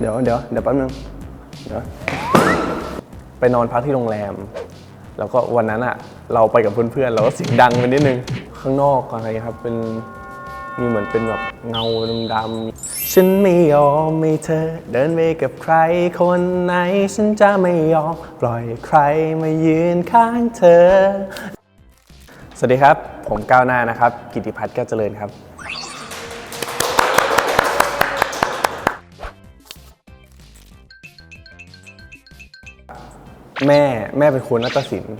เดี๋ยวเดี๋ยวเดี๋ยวแป๊บนึงเดี๋ยวไปนอนพักที่โรงแรม แล้วก็วันนั้นอะเราไปกับเพื่อนๆเราก็เสียงดังไปนิดนึง ข้างนอกอะไรครับเป็นมีเหมือนเป็นแบบเงาดำๆฉันไม่ยอมให้เธอ เดินไปกับใครคนไหน ฉันจะไม่ยอมปล่อยใครมายืนข้างเธอ สวัสดีครับ ผมก้าวหน้านะครับ กิติพัฒน์แก้วเจริญครับ แม่แม่เป็นครูนาฏศิลป์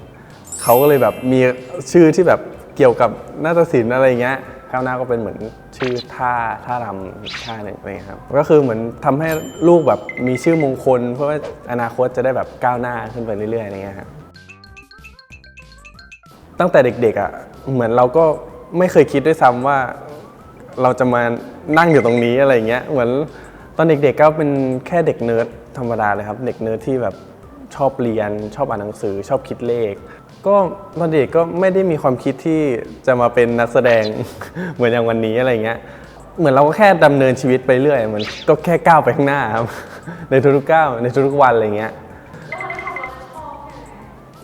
เขาก็เลยแบบมีชื่อที่แบบเกี่ยวกับนาฏศิลป์อะไรเงี้ยก้าวหน้าก็เป็นเหมือนชื่อท่าท่ารำท่าหนึ่งอะไรเงี้ยครับก็คือเหมือนทำให้ลูกแบบมีชื่อมงคล เพื่อว่าอนาคตจะได้แบบก้าวหน้าขึ้นไปเรื่อยๆอะไรเงี้ยครับตั้งแต่เด็กๆอะเหมือนเราก็ไม่เคยคิดด้วยซ้ำว่าเราจะมานั่งอยู่ตรงนี้อะไรเงี้ยเหมือนตอนเด็กๆก็เป็นแค่เด็กเนิร์ดธรรมดาเลยครับ เด็กเนิร์ดที่แบบ ชอบเรียน ชอบอ่านหนังสือ ชอบคิดเลข ก็ตอนเด็กก็ไม่ได้มีความคิดที่จะมาเป็นนักแสดง เหมือนอย่างวันนี้อะไรเงี้ยเหมือนเราก็แค่ดำเนินชีวิตไปเรื่อยเหมือนก็แค่ก้าวไปข้างหน้าครับในทุกๆก้าวในทุกๆวันอะไรเงี้ย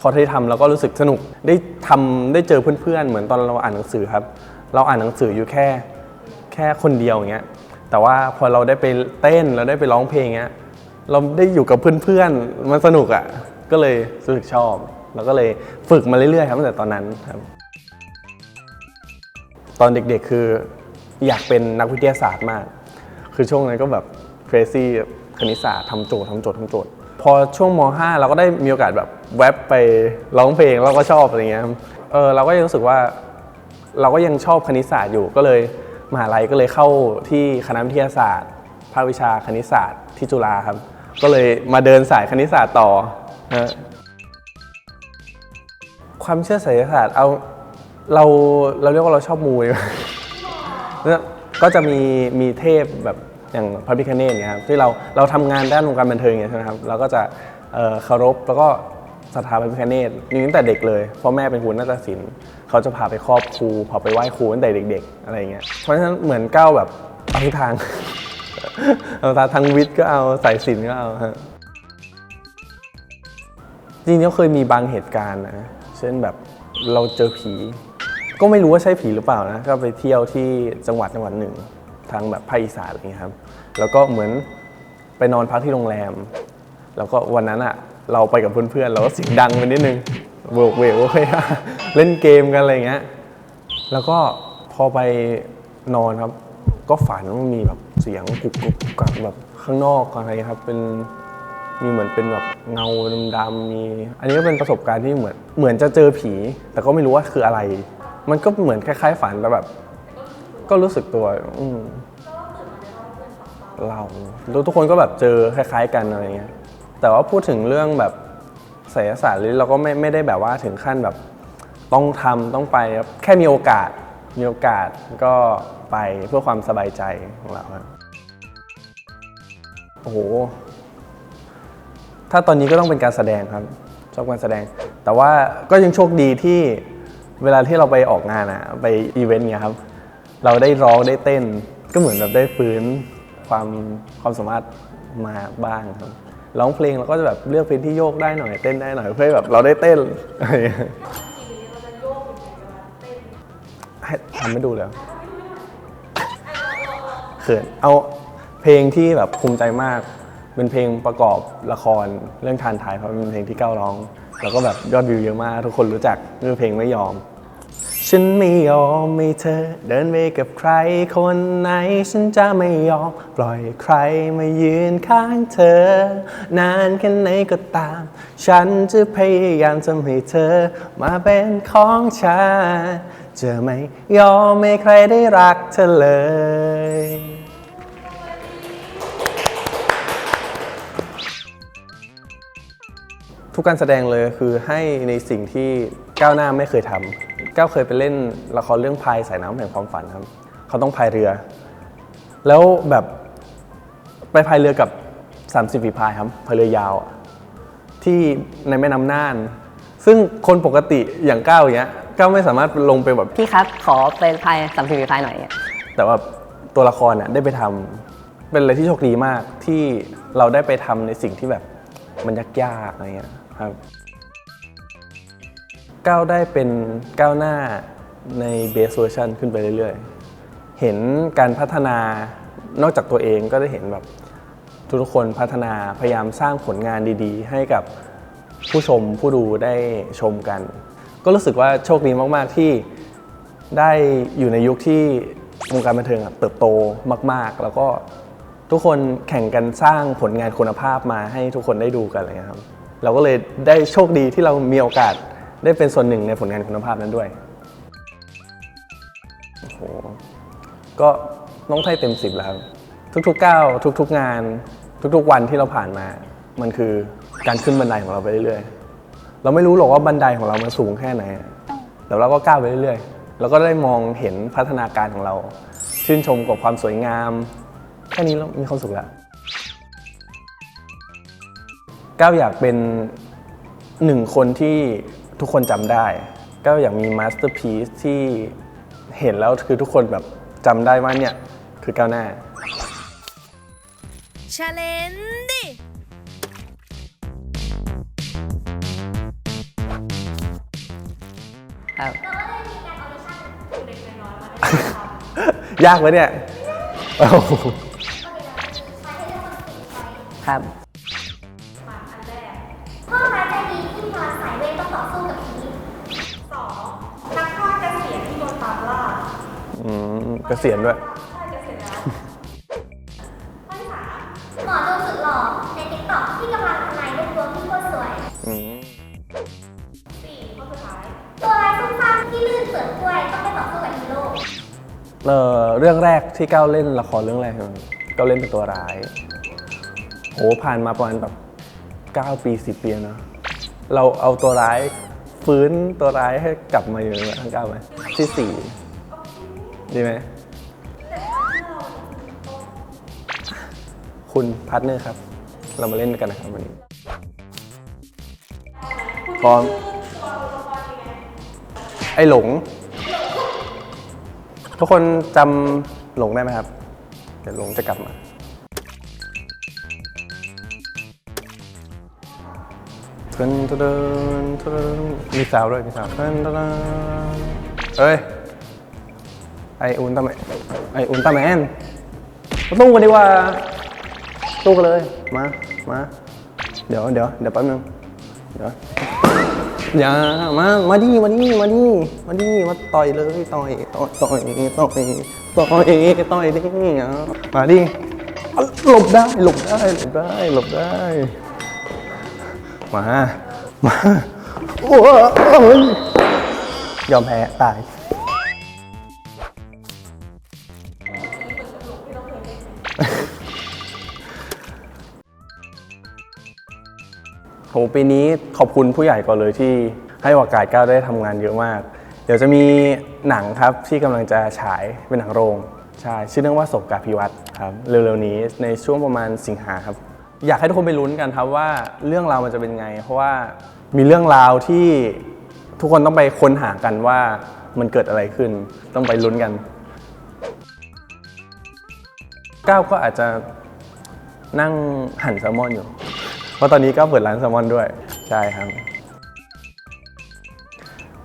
พอได้ทำเราก็รู้สึกสนุกได้ทำได้เจอเพื่อนๆ เหมือนตอนเราอ่านหนังสือครับ เราอ่านหนังสืออยู่แค่แค่คนเดียวอย่างเงี้ยแต่ว่าพอเราได้ไปเต้นเราได้ไปร้องเพลงเงี้ย เราได้อยู่กับเพื่อนๆ มันสนุกอะ่ะ ก็เลยรู้สึกชอบ แล้วก็เลยฝึกมาเรื่อยๆครับตั้งแต่ตอนนั้นครับ ตอนเด็กๆคืออยากเป็นนักวิทยาศาสตร์มาก คือช่วงนั้นก็แบบ crazy คณิตศาสตร์ทำโจทย์ทำโจทย์ทำโจทย์ พอช่วงม .5 เราก็ได้มีโอกาสแบบแวบไปร้องเพลงเราก็ชอบอะไรเงี้ยเออเราก็ยังรู้สึกว่าเราก็ยังชอบคณิตศาสตร์อยู่ก็เลยมหาลัยก็เลยเข้าที่คณะวิทยาศาสตร์ภาควิชาคณิตศาสตร์ที่จุฬาครับ ก็เลยมาเดินสายคณิตศาสตร์ต่อนะความเชื่อไสยศาสตร์เอาเราเราเรียกว่าเราชอบมูดีกว่าแล้วก็จะมีมีเทพแบบอย่างพระพิคเนตเนี่ยครับที่เราเราทำงานด้านวงการบันเทิงอย่างเงี้ยใช่ไหมครับเราก็จะเอ่อเคารพแล้วก็ศรัทธาพระพิคเนตมีตั้งแต่เด็กเลยเพราะแม่เป็นครูนาฏศิลป์เขาจะพาไปครอบครูพาไปไหว้ครูตั้งแต่เด็ก ๆ อะไรอย่างเงี้ยเพราะฉะนั้นเหมือนก้าวแบบเอาทุกทาง เอาทางทางวิทย์ก็เอาสายศิลก็เอาฮะจริงๆก็เคยมีบางเหตุการณ์นะ เช่นแบบเราเจอผี ก็ไม่รู้ว่าใช่ผีหรือเปล่านะ ก็ไปเที่ยวที่จังหวัดจังหวัดหนึ่ง ทางแบบภาคอีสานอะไรอย่างเงี้ยครับ แล้วก็เหมือนไปนอนพักที่โรงแรม แล้วก็วันนั้นอะเราไปกับเพื่อนๆเราก็เสียงดังไปนิดนึงโวกเวกเคเล่นเกมกันอะไรเงี้ย แล้วก็พอไปนอนครับ ก็ฝันว่ามีแบบเสียงกุกกุกกักแบบข้างนอกอะไรครับ เป็นมีเหมือนเป็นแบบเงาดำๆมี อันนี้ก็เป็นประสบการณ์ที่เหมือนเหมือนจะเจอผี แต่ก็ไม่รู้ว่าคืออะไร มันก็เหมือนคล้าย ๆ ฝันแต่แบบ ก็รู้สึกตัว อืมเราทุกคนก็แบบเจอคล้าย ๆ กันอะไรเงี้ย แต่ว่าพูดถึงเรื่องแบบไสยศาสตร์หรือเราก็ไม่ไม่ได้แบบว่าถึงขั้นแบบต้องทำต้องไปครับแค่มีโอกาสมีโอกาสก็ ไปเพื่อความสบายใจของเราครับโอ้โห ถ้าตอนนี้ก็ต้องเป็นการแสดงครับ ชอบการแสดง แต่ว่าก็ยังโชคดีที่เวลาที่เราไปออกงานอะไปอีเวนต์เนี่ยครับ เราได้ร้องได้เต้น ก็เหมือนแบบได้ฟื้นความความสามารถมาบ้างครับร้องเพลงเราก็จะแบบเลือกเพลงที่โยกได้หน่อยเต้นได้หน่อยเพื่อให้แบบเราได้เต้นอะไรอย่างเงี้ยให้ทำไม่ดูเลย เอเขินเอาเพลงที่แบบภูมิใจมาก เป็นเพลงประกอบละครเรื่องทานทายเพราะเป็นเพลงที่ก้าวร้อง แล้วก็แบบยอดวิวเยอะมากทุกคนรู้จักคือเพลงไม่ยอม ฉันไม่ยอมให้เธอ เดินไปกับใครคนไหน ฉันจะไม่ยอม ปล่อยใครมายืนข้างเธอ นานแค่ไหนก็ตาม ฉันจะพยายามทำให้เธอ มาเป็นของฉันจะไม่ยอมให้ใครได้รักเธอเลย ทุกการแสดงเลยคือให้ในสิ่งที่ก้าวหน้าไม่เคยทำก้าวเคยไปเล่นละครเรื่องพายสายน้ำแห่งความฝันครับ เขาต้องพายเรือ แล้วแบบไปพายเรือกับ 30ฝีพายครับพายเรือยาวอะที่ในแม่น้ำน่าน ซึ่งคนปกติอย่างก้าวอย่างเงี้ยก้าวไม่สามารถลงไปแบบพี่ครับขอเป็นพายสามสิบพายหน่อยอะแต่ว่าตัวละครน่ะได้ไปทำเป็นอะไรที่โชคดีมากที่เราได้ไปทำในสิ่งที่แบบมันยากๆอะไรเงี้ย ครับ ก้าวได้เป็นก้าวหน้าในเบสเวอร์ชันขึ้นไปเรื่อยๆ เห็นการพัฒนานอกจากตัวเองก็ได้เห็นแบบทุกคนพัฒนาพยายามสร้างผลงานดีๆ ให้กับผู้ชมผู้ดูได้ชมกัน ก็รู้สึกว่าโชคดีมากๆที่ได้อยู่ในยุคที่วงการบันเทิงเติบโตมาก ๆ แล้วก็ทุกคนแข่งกันสร้างผลงานคุณภาพมาให้ทุกคนได้ดูกันอะไรเลยครับ เราก็เลยได้โชคดีที่เรามีโอกาสได้เป็นส่วนหนึ่งในผลงานคุณภาพนั้นด้วยโอ้โหก็น้องไทยเต็มสิบแล้วครับทุกๆก้าวทุกๆงาน ทุกๆวันที่เราผ่านมา มันคือการขึ้นบันไดของเราไปเรื่อยๆ เราไม่รู้หรอกว่าบันไดของเรามันสูงแค่ไหน แต่เราก็ก้าวไปเรื่อยๆ เราก็ได้มองเห็นพัฒนาการของเรา ชื่นชมกับความสวยงาม แค่นี้เรามีความสุขแล้ว ก้าวอยากเป็นหนึ่งคนที่ทุกคนจำได้ ก้าวอยากมีมาสเตอร์พีซที่เห็นแล้วคือทุกคนแบบจำได้ว่าเนี่ยคือก้าวหน้า ชาเลนดิครับยากไหมเนี่ยโอ้โหครับ เกษียณด้วยใช่เกษียณแล้วข้อที่สามหมอดูสุดหล่อในติ๊กต็อกที่กำลังทำนายรูปดวงที่โคตรสวยอืมสี่ข้อสุดท้าย ตัวร้ายซุ่มซ่ามที่ลื่นเปลือกกล้วยต้องไปต่อสู้กับฮีโร่เอ่อเรื่องแรกที่ก้าวเล่นละครเรื่องแรกครับก้าวเล่นเป็นตัวร้าย โหผ่านมาประมาณแบบ9ปี10ปีแล้วเนอะเราเอาตัวร้ายฟื้นตัวร้ายให้กลับมาอยู่ในทั้งเก้าไหมที่สี่ดีไหม คุณพาร์ทเนอร์ครับ เรามาเล่นกันนะครับวันนี้พร้อมไอหลง ทุกคนจำหลงได้ไหมครับ เดี๋ยวหลงจะกลับมาเดินเดินเดินมีสาวด้วยมีสาวเดินเดินเอ้ย ไออุลตร้าแมนไออุลตร้าแมนมาตู้กันดีกว่า ตู้กันเลย มา มา เดี๋ยวเดี๋ยวเดี๋ยวแป๊บนึง เดี๋ยวอย่ามา มาดิมาดิมาดิมาดิมาต่อยเลยต่อยต่อยต่อยต่อยต่อยต่อยดิมาดิหลบได้หลบได้หลบได้หลบได้ มา มาโอ้ยยอมแพ้ตาย โหปีนี้ขอบคุณผู้ใหญ่ก่อนเลยที่ให้โอกาสก้าวได้ทำงานเยอะมาก เดี๋ยวจะมีหนังครับที่กำลังจะฉายเป็นหนังโรงใช่ชื่อเรื่องว่าศพกาพิวัตรครับเร็วๆนี้ในช่วงประมาณสิงหาครับ อยากให้ทุกคนไปลุ้นกันครับว่าเรื่องราวมันจะเป็นไง เพราะว่ามีเรื่องราวที่ทุกคนต้องไปค้นหากันว่ามันเกิดอะไรขึ้น ต้องไปลุ้นกันก้าวก็อาจจะนั่งหั่นแซลมอนอยู่ เพราะตอนนี้ก็เปิดร้านแซลมอนด้วย ใช่ครับ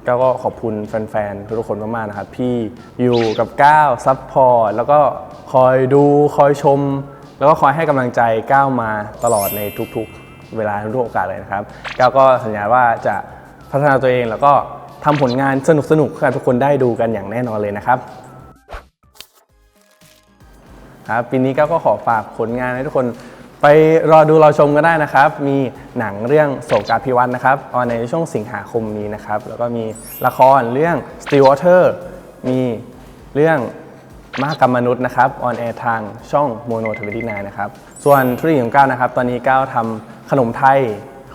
ก้าวก็ขอบคุณแฟนๆ ทุกคนมากๆ นะครับที่อยู่กับก้าวซัพพอร์ตแล้วก็คอยดูคอยชม แล้วก็คอยให้กำลังใจก้าวมาตลอดในทุกๆ เวลาทุกโอกาสเลยนะครับก้าวก็สัญญาว่าจะพัฒนาตัวเองแล้วก็ทำผลงานสนุกๆให้ทุกคนได้ดูกันอย่างแน่นอนเลยนะครับครับปีนี้ก้าวก็ขอฝากผลงานให้ทุกคน ไปรอดูรอชมกันได้นะครับ มีหนังเรื่องโศกาพิวัตรนะครับออนในช่วงสิงหาคมนี้นะครับ แล้วก็มีละครเรื่อง Still Water มีเรื่องมากรรมมนุษย์นะครับออนแอร์ทางช่องโมโนทวิตีนนะครับ ส่วนธุรกิจของก้าวนะครับ ตอนนี้ก้าวทำขนมไทย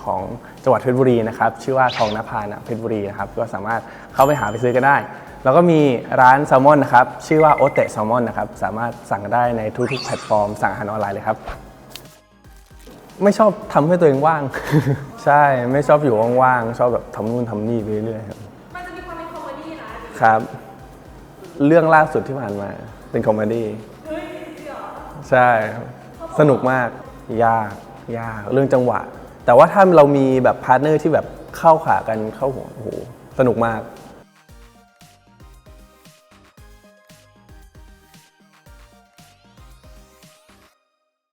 ของจังหวัดเพชรบุรีนะครับ ชื่อว่าทองนภานะเพชรบุรีนะครับ ก็สามารถเข้าไปหาไปซื้อกันได้ แล้วก็มีร้านแซลมอนนะครับ ชื่อว่าโอเตะแซลมอนนะครับ สามารถสั่งได้ในทุกๆแพลตฟอร์มสั่งอาหารออนไลน์เลยครับ ไม่ชอบทำให้ตัวเองว่าง ใช่ไม่ชอบอยู่ว่างๆชอบแบบทำนู่นทำนี่ไปเรื่อยๆครับมันจะมีความเป็นคอมเมดี้นะครับ เรื่องล่าสุดที่ผ่านมา เป็นคอมเมดี้เฮ้ยจริงเหรอใช่ครับสนุกมากยากยากเรื่องจังหวะ แต่ว่าถ้าเรามีแบบพาร์ทเนอร์ที่แบบเข้าขากันเข้าหัวโอ้โหสนุกมาก